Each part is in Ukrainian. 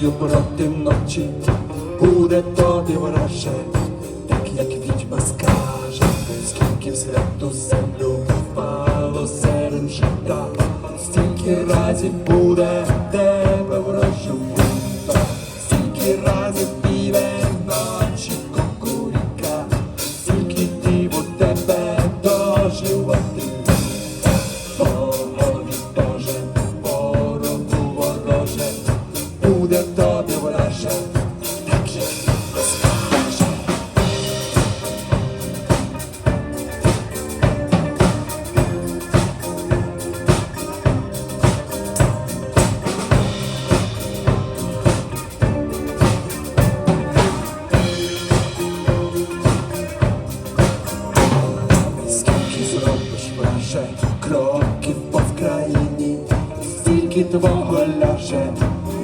бою проти ночі, буде тобі вороже, так як відьма скаже, скільки в святу землю впало серед життя, стільки разів буде тебе ворожу віта, стільки разів півень ночі кукуріка, стільки дів у тебе доживати. Стільки твого ляже,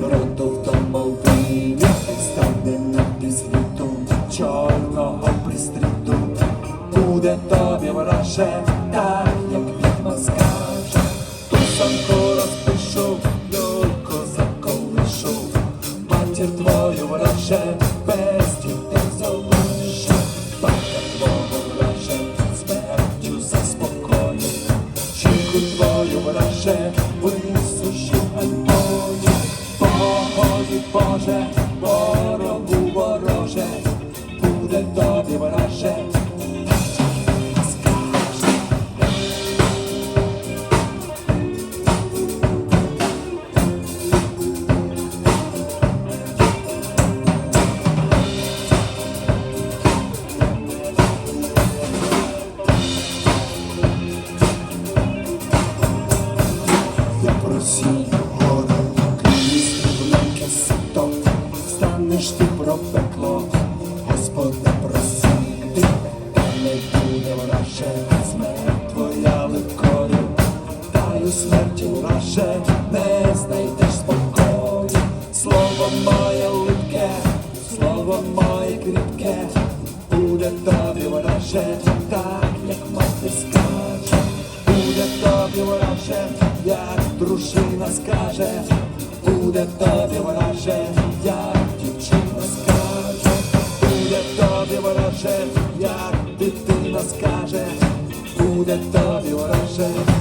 роду в домовині, стане на світу чорного пристріту, буде тобі враже, так як відьма скаже, ту самку розпишу, люльку заколишу, матір твою враже, без дітей залишу, батька твого враже, смертю заспокою, жінку твою враже, Боже, ворогу вороже, буде тобі скаже. Я просію у смерті лунаше, не знайдеш спокою, слово моє липке, слово моє кріпке, буде тобі враже, так як мати скаже, буде тобі враже, як дружина скаже, буде тобі враже, як дівчина скаже, буде тобі враже, як дитина скаже, буде тобі враже.